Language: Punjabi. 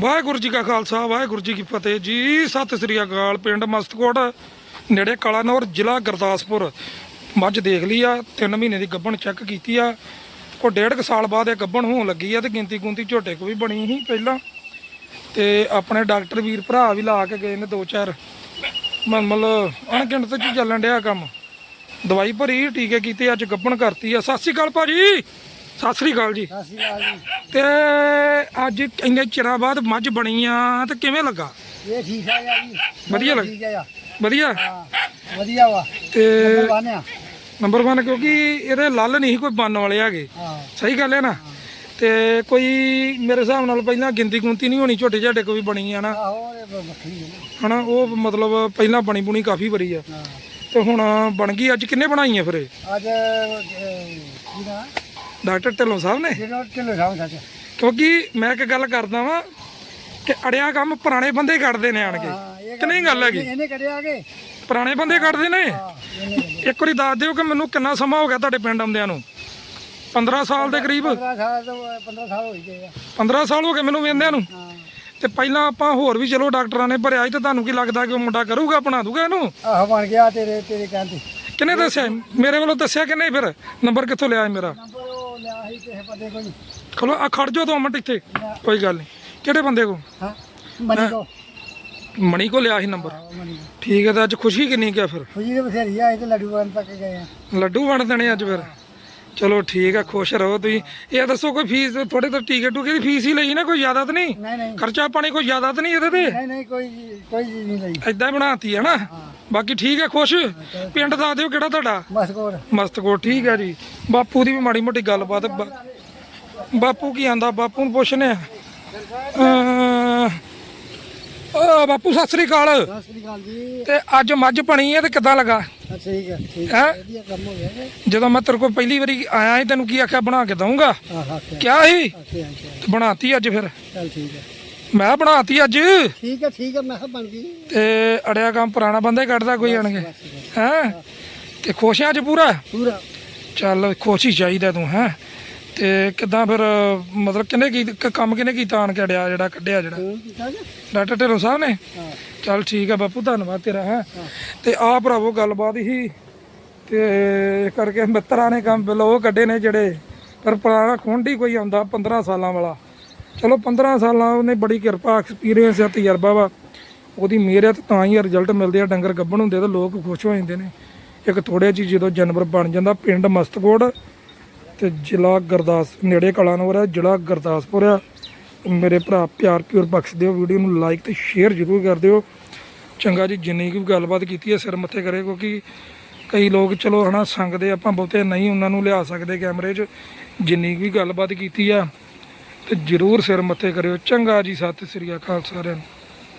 ਵਾਹਿਗੁਰੂ ਜੀ ਕਾ ਖਾਲਸਾ, ਵਾਹਿਗੁਰੂ ਜੀ ਕੀ ਫਤਿਹ ਜੀ। ਸਤਿ ਸ੍ਰੀ ਅਕਾਲ, ਪਿੰਡ ਮਸਤਕੋਟ, ਨੇੜੇ ਕਲਾਨੌਰ, ਜ਼ਿਲ੍ਹਾ ਗੁਰਦਾਸਪੁਰ। ਮੱਝ ਦੇਖ ਲਈ ਆ 3 ਮਹੀਨੇ ਦੀ ਗੱਭਣ ਚੈੱਕ ਕੀਤੀ ਆ। ਕੋ ਡੇਢ ਕੁ ਸਾਲ ਬਾਅਦ ਇਹ ਗੱਭਣ ਹੋਣ ਲੱਗੀ ਆ ਤੇ ਗਿਣਤੀ ਗੁੰਤੀ ਝੋਟੇ ਕੋ ਵੀ ਬਣੀ ਸੀ ਪਹਿਲਾਂ। ਤੇ ਆਪਣੇ ਡਾਕਟਰ ਵੀਰ ਭਰਾ ਵੀ ਲਾ ਕੇ ਗਏ ਨੇ ਦੋ ਚਾਰ। ਮਤਲਬ ਅਣਗਿਣਤ ਚ ਚੱਲਣ ਡਿਆ ਕੰਮ। ਦਵਾਈ ਭਰੀ, ਟੀਕੇ ਕੀਤੇ, ਅੱਜ ਗੱਭਣ ਕਰਤੀ ਆ। ਸਤਿ ਸ੍ਰੀ ਅਕਾਲ ਭਾਜੀ। ਸਤਿ ਸ੍ਰੀ ਅਕਾਲ ਜੀ। ਸਤਿ ਸ਼੍ਰੀ ਅਕਾਲ ਜੀ। ਤੇ ਅੱਜ ਇੰਨੇ ਚਿਰਾਂ ਬਾਅਦ ਮੱਝ ਬਣੀ ਆ ਤੇ ਕਿਵੇਂ ਲੱਗਾ? ਇਹ ਠੀਕ ਆ ਜੀ। ਵਧੀਆ ਲੱਗ- ਠੀਕ ਆ ਵਧੀਆ? ਹਾਂ ਵਧੀਆ ਵਾ। ਤੇ ਬਾਨਿਆ ਨੰਬਰ 1 ਕਿਉਂਕਿ ਇਹਦੇ ਲੱਲ ਨਹੀਂ ਸੀ ਕੋਈ ਬੰਨ ਵਾਲੇ ਹੈਗੇ। ਹਾਂ। ਸਹੀ ਗੱਲ ਹੈ ਨਾ? ਤੇ ਕੋਈ ਮੇਰੇ ਹਿਸਾਬ ਨਾਲ ਪਹਿਲਾਂ ਗਿਣਤੀ ਗੁੰਤੀ ਨਹੀਂ ਹੋਣੀ ਝੋਟੇ ਝਾਟੇ ਕੋਈ ਬਣੀ ਆ ਨਾ। ਆਹੋ ਇਹ ਬ- ਵੱਖਰੀ ਹੈ ਨਾ ਹਨਾ ਉਹ ਮਤਲਬ ਪਹਿਲਾਂ ਬਣੀ ਬੁਣੀ ਕਾਫੀ ਵਾਰੀ ਆ। ਤੇ ਹੁਣ ਬਣ ਗਈ ਅੱਜ ਕਿੰਨੇ ਬਣਾਈਆਂ ਫਿਰ ਇਹ? ਅੱਜ ਅਹ, ਕੀ ਨਾ? ਡਾਕਟਰ ਢਿੱਲੋਂ ਸਾਹਿਬ ਨੇ? ਜਿਹੜਾ ਕਿਲੋ ਸਾਹ ਸੱਚ ਕਿਉਂਕਿ ਮੈਂ ਇੱਕ ਗੱਲ ਕਰਦਾ ਵਾਂ ਕਿ ਅੜਿਆ ਕੰਮ ਪੁਰਾਣੇ ਬੰਦੇ ਕਰਦੇ ਨੇ ਆਣ ਕੇ। ਹਾਂ ਇਹ ਕਿ ਨਹੀਂ ਗੱਲ ਹੈਗੀ? ਇਹਨੇ ਕਰਿਆ ਆਗੇ ਪੁਰਾਣੇ ਬੰਦੇ ਕੱਢਦੇ ਨੇ? ਹਾਂ। ਇੱਕ ਵਾਰੀ ਦੱਸ ਦਿਓ ਕਿ ਮੈਨੂੰ ਕਿੰਨਾ ਸਮਾਂ ਹੋ ਗਿਆ ਤੁਹਾਡੇ ਪਿੰਡ ਆਉਂਦਿਆਂ ਨੂੰ? 15 ਸਾਲ ਦੇ ਕਰੀਬ? 15 ਸਾਲ ਤੋਂ 15 ਸਾਲ ਹੋ ਹੀ ਗਏ ਆ। 15 ਸਾਲ ਹੋ ਗਏ ਮੈਨੂੰ ਵੇਂਦਿਆਂ ਨੂੰ? ਹਾਂ। ਤੇ ਪਹਿਲਾਂ ਆਪਾਂ ਹੋਰ ਵੀ ਚਲੋ ਡਾਕਟਰਾਂ ਨੇ ਭਰਿਆ ਸੀ ਤੇ ਤੁਹਾਨੂੰ ਕੀ ਲੱਗਦਾ ਕਿ ਉਹ ਮੁੰਡਾ ਕਰੂਗਾ ਬਣਾ ਦੂਗਾ ਇਹਨੂੰ? ਆਹੋ ਬਣ ਗਿਆ ਤੇਰੇ ਤੇਰੇ ਕਹਿੰਦੇ ਕਿਹਨੇ ਦੱਸਿਆ? ਮੇਰੇ ਵੱਲੋਂ ਦੱਸਿਆ ਕਿ ਨਹੀਂ ਫਿਰ? ਨੰਬਰ ਕਿੱਥੋਂ ਲਿਆ ਇਹ ਮੇਰਾ? ਨੰਬਰ ਲਿਆ ਸੀ ਕਿਸੇ ਬੰਦੇ ਕੋਲ। ਖਲੋ ਆ ਖੜ ਜਾਓ ਦੋ ਮਿੰਟ ਇੱਥੇ। ਕੋਈ ਗੱਲ ਨਹੀਂ। ਕਿਹੜੇ ਬੰਦੇ ਕੋ ਹਾਂ ਮਨੀ ਕੋ ਮਣੀ ਕੋ ਲਿਆ ਸੀ ਨੰਬਰ। ਆਹੋ, ਮਨੀ ਕੋ ਠੀਕ ਹੈ ਤਾਂ ਅੱਜ ਖੁਸ਼ੀ ਕਿੰਨੀ ਕਿਆ ਫਿਰ? ਖੁਸ਼ੀ ਦੇ ਬਥੇਰੀ ਆਏ ਤੇ ਲੱਡੂ ਬਣ ਤੱਕ ਗਏ ਆ। ਲੱਡੂ ਵੰਡ ਦੇਣੇ ਅੱਜ ਫਿਰ। ਚਲੋ ਠੀਕ ਆ ਖੁਸ਼ ਰਹੋ ਤੁਸੀਂ। ਇਹ ਦੱਸੋ ਕੋਈ ਫੀਸ ਥੋੜੇ ਤਾਂ ਟਿਕਟ ਟੂਕੇ ਦੀ ਫੀਸ ਹੀ ਲਈ ਨਾ ਕੋਈ ਜ਼ਿਆਦਾ ਤਾਂ ਨਹੀਂ? ਨਹੀਂ ਨਹੀਂ। ਖਰਚਾ ਪਾਣੀ ਕੋਈ ਜ਼ਿਆਦਾ ਤਾਂ ਨਹੀਂ ਇਹਦੇ ਤੇ? ਨਹੀਂ ਨਹੀਂ ਕੋਈ ਕੋਈ ਚੀਜ਼ ਨਹੀਂ ਲਈ। ਹੀ ਬਣਾਤੀ ਹੈ ਨਾ। ਬਾਕੀ ਠੀਕ ਹੈ ਖੁਸ਼? ਪਿੰਡ ਦੱਸ ਦਿਓ ਕਿਹੜਾ ਤੁਹਾਡਾ? ਬਸ ਕੋਰ। ਮਸਤਕੋਟ ਠੀਕ ਹੈ ਜੀ। ਬਾਪੂ ਦੀ ਵੀ ਮਾੜੀ ਮੋਟੀ ਗੱਲਬਾਤ ਬਾ- ਬਾਪੂ ਕੀ ਆਂਦਾ? ਬਾਪੂ ਨੂੰ ਪੁੱਛਨੇ ਆ। ਓ ਬਾਪੂ ਸਤਿ ਸ੍ਰੀ ਅਕਾਲ। ਸਤਿ ਸ੍ਰੀ ਅਕਾਲ ਜੀ। ਤੇ ਅੱਜ ਮੱਝ ਬਣੀ ਹੈ ਤੇ ਕਿੱਦਾਂ ਲੱਗਾ? ਹਾਂ, ਠੀਕ ਹੈ ਠੀਕ ਹੈਂ? ਹੈ? ਵਧੀਆ ਕੰਮ ਹੋ ਗਿਆ ਕਿ ਜਦੋਂ ਮੈਂ ਤੇਰੇ ਕੋਲ ਪਹਿਲੀ ਵਾਰੀ ਆਇਆ ਸੀ ਤੈਨੂੰ ਕੀ ਆਖਿਆ? ਬਣਾ ਕੇ ਦਊਂਗਾ? ਹਾਂ ਕਿਹਾ ਸੀ? ਹੈ ਤੇ ਬਣਾਤੀ ਅੱਜ ਫਿਰ? ਚਲ ਠੀਕ ਹੈ। ਮੈਂ ਬਣਾਤੀ ਅੱਜ। ਠੀਕ ਹੈ ਠੀਕ ਹੈ ਮੈਂ ਕਿਹਾ ਬਣ ਗਈ। ਤੇ ਅੜਿਆ ਕੰਮ ਪੁਰਾਣਾ ਬੰਦਾ ਹੀ ਕੱਢਦਾ ਕੋਈ ਆਣਗੇ ਹੈਂ? ਤੇ ਖੁਸ਼ ਆ ਅੱਜ ਪੂਰਾ? ਪੂਰਾ। ਚੱਲ ਖੁਸ਼ ਹੀ ਚਾਹੀਦਾ ਤੂੰ ਹੈਂ? ਤੇ ਕਿਦਾਂ ਫਿਰ ਮਤਲਬ ਕਿੰਨੇ ਕੀ ਕ- ਕੰਮ ਕਿੰਨੇ ਕੀਤਾ ਆਣ ਕੇ ਅੜਿਆ ਜਿਹੜਾ ਕੱਢਿਆ ਜਿਹੜਾ? ਡਾਕਟਰ ਢਿੱਲੋਂ ਸਾਹਿਬ ਨੇ? ਹਾਂ। ਚੱਲ ਠੀਕ ਆ ਬਾਪੂ ਧੰਨਵਾਦ ਤੇਰਾ ਹੈ? ਤੇ ਆ ਭਰਾਵੋ ਗੱਲਬਾਤ ਹੀ ਤੇ ਕਰਕੇ ਮਿੱਤਰਾਂ ਨੇ ਕੰਮ ਬਿਲ ਕੱਢੇ ਨੇ ਜਿਹੜੇ। ਪਰ ਪੁਰਾਣਾ ਖੁੰਡੀ ਕੋਈ ਆਉਂਦਾ 15 ਸਾਲਾਂ ਵਾਲਾ। ਚਲੋ 15 ਸਾਲਾਂ ਉਹਨੇ ਬੜੀ ਕਿਰਪਾ ਐਕਸਪੀਰੀਅੰਸ ਆ, ਤਜਰਬਾ ਵਾ। ਉਹਦੀ ਮਿਹਨਤ ਤਾਂ ਹੀ ਰਿਜ਼ਲਟ ਮਿਲਦੇ ਆ, ਡੰਗਰ ਗੱਭਣ ਹੁੰਦੇ ਤਾਂ ਲੋਕ ਖੁਸ਼ ਹੋ ਜਾਂਦੇ ਨੇ। ਇੱਕ ਥੋੜੇ ਜਿਹੀ ਜਦੋਂ ਜਾਨਵਰ ਬਣ ਜਾਂਦਾ, ਪਿੰਡ ਮਸਤਕੋਟ ਤੇ ਜ਼ਿਲ੍ਹਾ ਗੁਰਦਾਸ ਨੇੜੇ ਕਲਾਨੌਰ ਹੈ ਜ਼ਿਲ੍ਹਾ ਗੁਰਦਾਸਪੁਰ ਆ। ਮੇਰੇ ਭਰਾ ਪਿਆਰ ਪਿਓਰ ਬਖਸ਼ ਦਿਓ ਵੀਡੀਓ ਨੂੰ ਲਾਈਕ ਤੇ ਸ਼ੇਅਰ ਜ਼ਰੂਰ ਕਰ ਦਿਓ। ਚੰਗਾ ਜੀ, ਜਿੰਨੀ ਕੁ ਵੀ ਗੱਲਬਾਤ ਕੀਤੀ ਹੈ ਸਿਰ ਮੱਥੇ ਕਰੇ, ਕਿਉਂਕਿ ਕਈ ਲੋਕ ਚਲੋ ਹਨਾ, ਸੰਗਦੇ ਆਪਾਂ ਬਹੁਤੇ ਨਹੀਂ ਉਹਨਾਂ ਨੂੰ ਲਿਆ ਸਕਦੇ ਕੈਮਰੇ 'ਚ। ਜਿੰਨੀ ਕੁ ਵੀ ਗੱਲਬਾਤ ਕੀਤੀ ਆ ਤੇ ਜ਼ਰੂਰ ਸਿਰ ਮੱਥੇ ਕਰਿਓ। ਚੰਗਾ ਜੀ ਸਤਿ ਸ੍ਰੀ ਅਕਾਲ ਸਾਰਿਆਂ ਨੂੰ।